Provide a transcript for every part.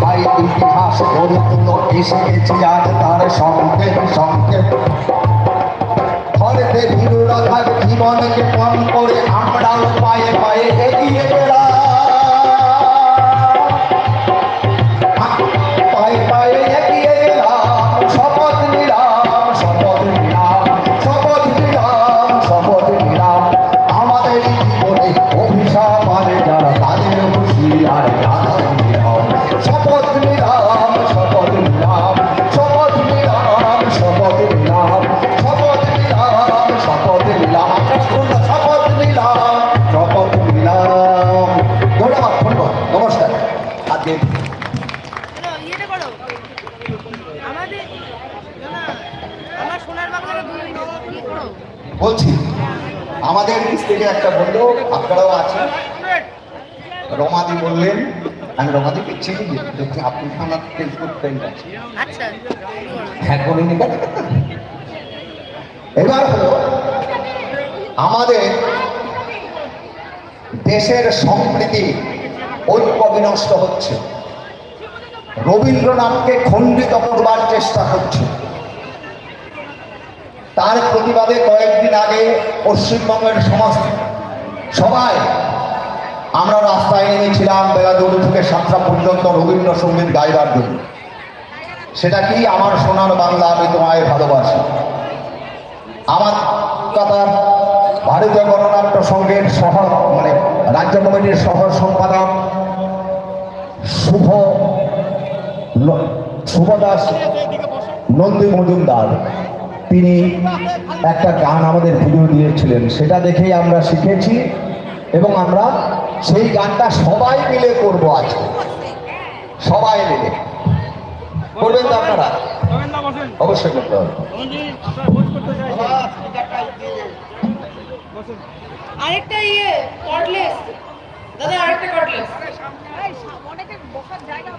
ভাই ইতিহাস গড়ে তুলো এসে গেছি আজ তার সঙ্গে সঙ্গে। ঘরেতে ভিড় জীবনকে পণ করে আমরাও পায়ে পায়ে এগিয়ে গেলাম। বলছি আমাদের নিচ থেকে একটা বলল আপনারাও আছেন। রমাদি বললেন আমি রমাদিকে চিনি দেখি আপনি আমার ফেসবুক ফ্রেন্ড আছে হ্যাঁ কেন? এবার হলো আমাদের দেশের সম্প্রীতি ঐক্য বিনষ্ট হচ্ছে। রবীন্দ্রনাথকে খণ্ডিত করবার চেষ্টা করছে। তার প্রতিবাদে কয়েকদিন আগে পশ্চিমবঙ্গের সমস্ত সবাই, আমরা রাস্তায় নেমেছিলাম বেলা থেকে সাতটা পর্যন্ত রবীন্দ্রসঙ্গীত গাইবার জন্য। সেটা কি আমার সোনার বাংলা, আমি তোমায় ভালোবাসি। আমার কথার ভারতীয় গণনাট্য সংঘের সহ মানে রাজ্য কমিটির সহ সম্পাদক শুভ ন- শুভ দাস নন্দী মজুমদার। তিনি একটা গান আমাদের ভিডিও দিয়েছিলেন। সেটা দেখেই আমরা শিখেছি এবং আমরা সেই গানটা সবাই মিলে করব আজকে সবাই মিলে। করবেন তো আপনারা? অবশ্যই করতে হবে। আরেকটা ইয়ে কর্ডলেস দাদা আরেকটা কর্ডলেস অনেকের বসার জায়গা না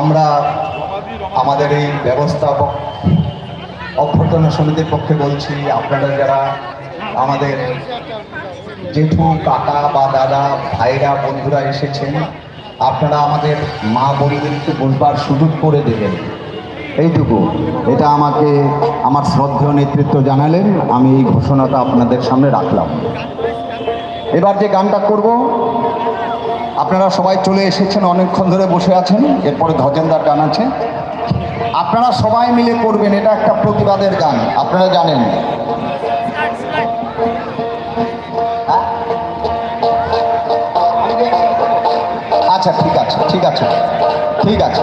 আমরা আমাদের এই ব্যবস্থাপক অভ্যর্থনা সমিতির পক্ষে বলছি, আপনারা যারা আমাদের জেঠু, কাকা বা দাদা, ভাইরা, বন্ধুরা এসেছেন, আপনারা আমাদের মা বোনদেরকে বলবার সুযোগ করে দেবেন। এইটুকু। এটা আমাকে আমার শ্রদ্ধেয় নেতৃত্ব জানালেন, আমি এই ঘোষণাটা আপনাদের সামনে রাখলাম। এবার যে গানটা করব আপনারা সবাই চলে এসেছেন, অনেকক্ষণ ধরে বসে আছেন। এরপরে ধজেন্দার গান আছে। আপনারা সবাই মিলে করবেন, এটা একটা প্রতিবাদের গান, আপনারা জানেন। হ্যাঁ? আচ্ছা ঠিক আছে ঠিক আছে ঠিক আছে।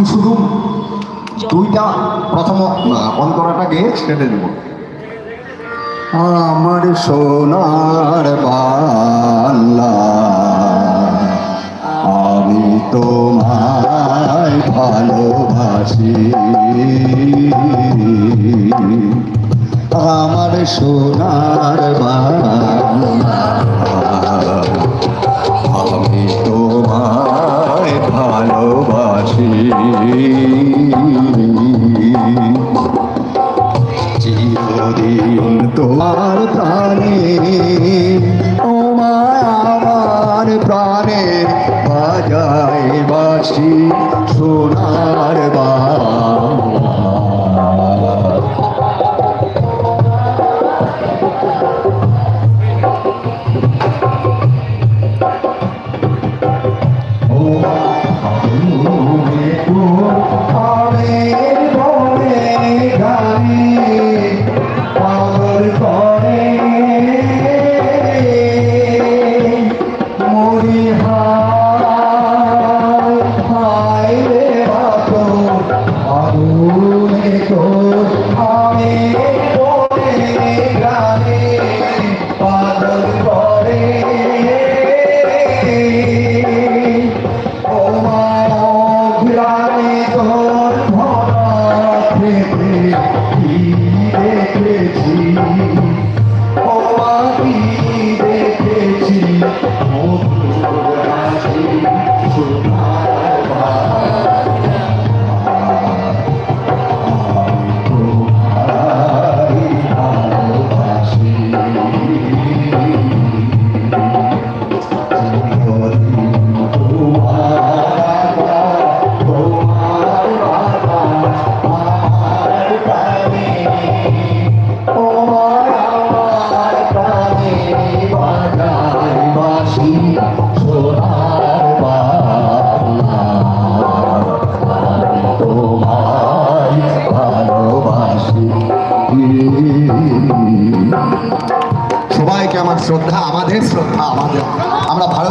আমি শুধু দুইটা প্রথম অন্তরাটা গিয়ে ছেড়ে দেব আমার সোনার বাংলা আমি তোমায় ভালোবাসি। আমার সোনার বাংলা আমি তোমায় ভালোবাসি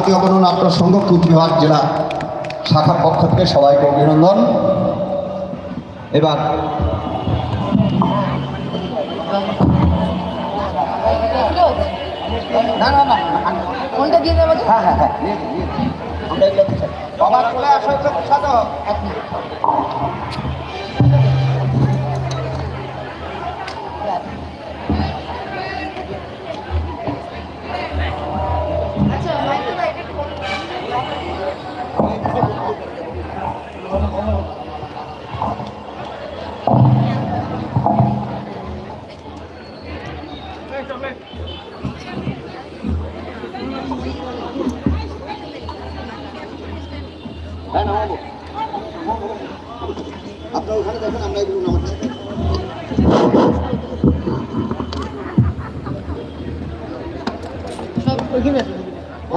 ভারতীয় গণনাট্য সংঘ কুচবিহার জেলা শাখার পক্ষ থেকে সবাইকে অভিনন্দন। এবার হ্যাঁ হ্যাঁ হ্যাঁ আমরা এগুলো বাবা চলে আসো একটু সাজো এক মিনিট।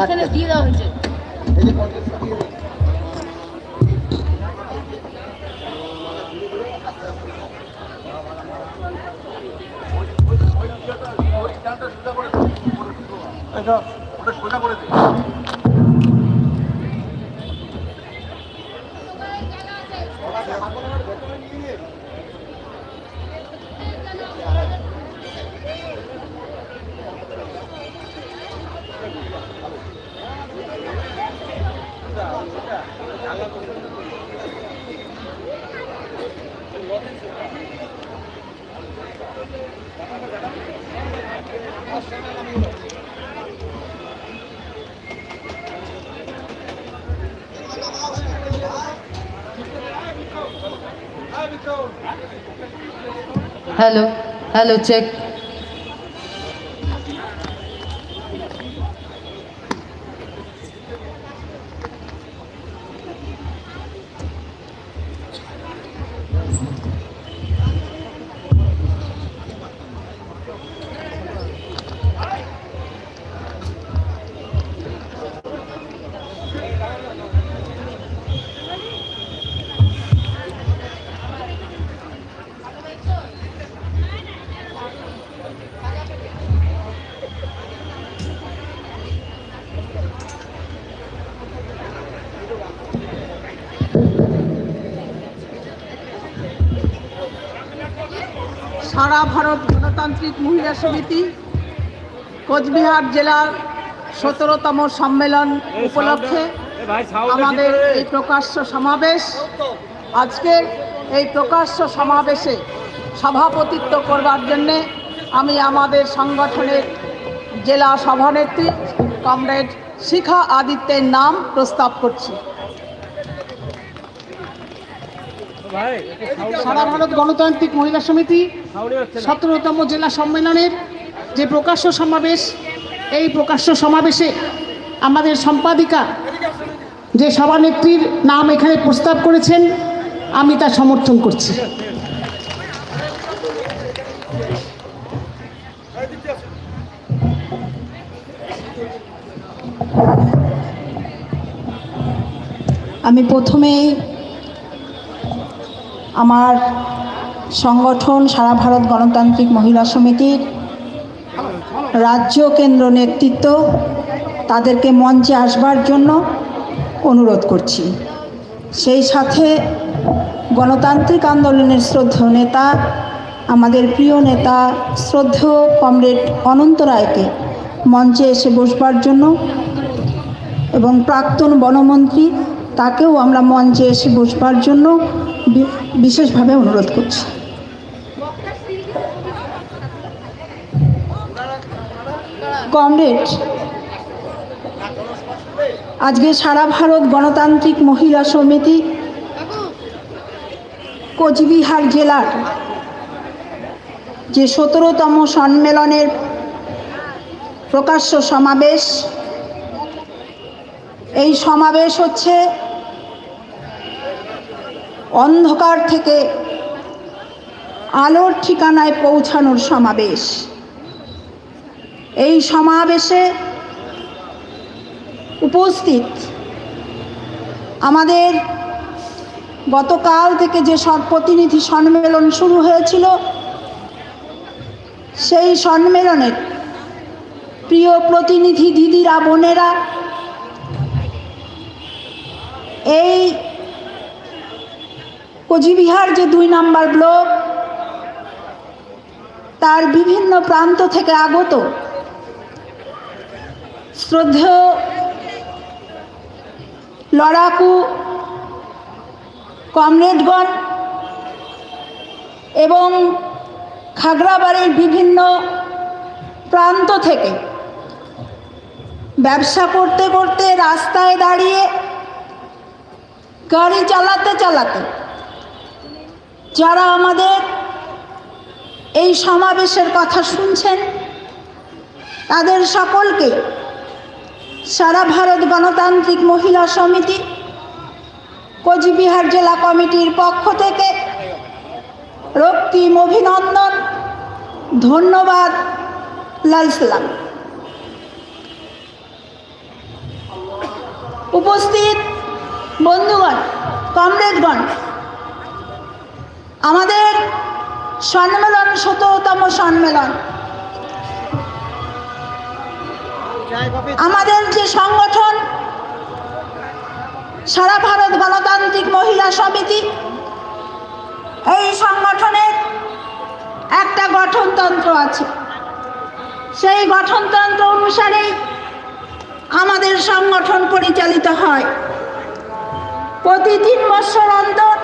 ওখানে দিয়ে দেওয়া হয়েছে। Hello, hello, check. ভারত গণতান্ত্রিক মহিলা সমিতি, কোচবিহার জেলার সতেরোতম সম্মেলন উপলক্ষে আমাদের এই প্রকাশ্য সমাবেশ। আজকে এই প্রকাশ্য সমাবেশে সভাপতিত্ব করবার জন্যে আমি আমাদের সংগঠনের জেলা সভানেত্রী, কমরেড শিখা আদিত্যের নাম প্রস্তাব করছি। সারা ভারত গণতান্ত্রিক মহিলা সমিতি, সতেরোতম জেলা সম্মেলনের যে প্রকাশ্য সমাবেশ, এই প্রকাশ্য সমাবেশে আমাদের সম্পাদিকা যে সভানেত্রীর নাম এখানে প্রস্তাব করেছেন, আমি তা সমর্থন করছি। আমি প্রথমেই আমার সংগঠন সারা ভারত গণতান্ত্রিক মহিলা সমিতির রাজ্য কেন্দ্র নেতৃত্ব, তাদেরকে মঞ্চে আসবার জন্য অনুরোধ করছি। সেই সাথে গণতান্ত্রিক আন্দোলনের শ্রদ্ধেয় নেতা, আমাদের প্রিয় নেতা, শ্রদ্ধেয় কমরেড অনন্ত রায়কে মঞ্চে এসে বসবার জন্য এবং প্রাক্তন বনমন্ত্রী তাকেও আমরা মঞ্চে এসে বসবার জন্য বিশেষভাবে অনুরোধ করছি। কমরেড, আজকে সারা ভারত গণতান্ত্রিক মহিলা সমিতি কোচবিহার জেলার যে সতেরোতম সম্মেলনের প্রকাশ্য সমাবেশ এই সমাবেশ হচ্ছে অন্ধকার থেকে আলোর ঠিকানায় পৌঁছানোর সমাবেশ। এই সমাবেশে উপস্থিত আমাদের গতকাল থেকে যে প্রতিনিধি সম্মেলন শুরু হয়েছিল, সেই সম্মেলনের প্রিয় প্রতিনিধি, দিদিরা, বোনেরা এই কোচবিহার যে দুই নাম্বার ব্লক, তার বিভিন্ন প্রান্ত থেকে আগত শ্রদ্ধেয় লড়াকু কমরেডগণ এবং খাগড়াবাড়ির বিভিন্ন প্রান্ত থেকে ব্যবসা করতে করতে রাস্তায় দাঁড়িয়ে গাড়ি চালাতে চালাতে, যারা আমাদের এই সমাবেশের কথা শুনছেন, তাদের সকলকে সারা ভারত গণতান্ত্রিক মহিলা সমিতি, কোচবিহার জেলা কমিটির পক্ষ থেকে রক্তিম অভিনন্দন, ধন্যবাদ, লাল সালাম। উপস্থিত বন্ধুগণ, কমরেডগণ, আমাদের সম্মেলন শততম সম্মেলন আমাদের যে সংগঠন, সারা ভারত গণতান্ত্রিক মহিলা সমিতি, এই সংগঠনের একটা গঠনতন্ত্র আছে। সেই গঠনতন্ত্র অনুসারেই আমাদের সংগঠন পরিচালিত হয়। প্রতি তিন বছর অন্তর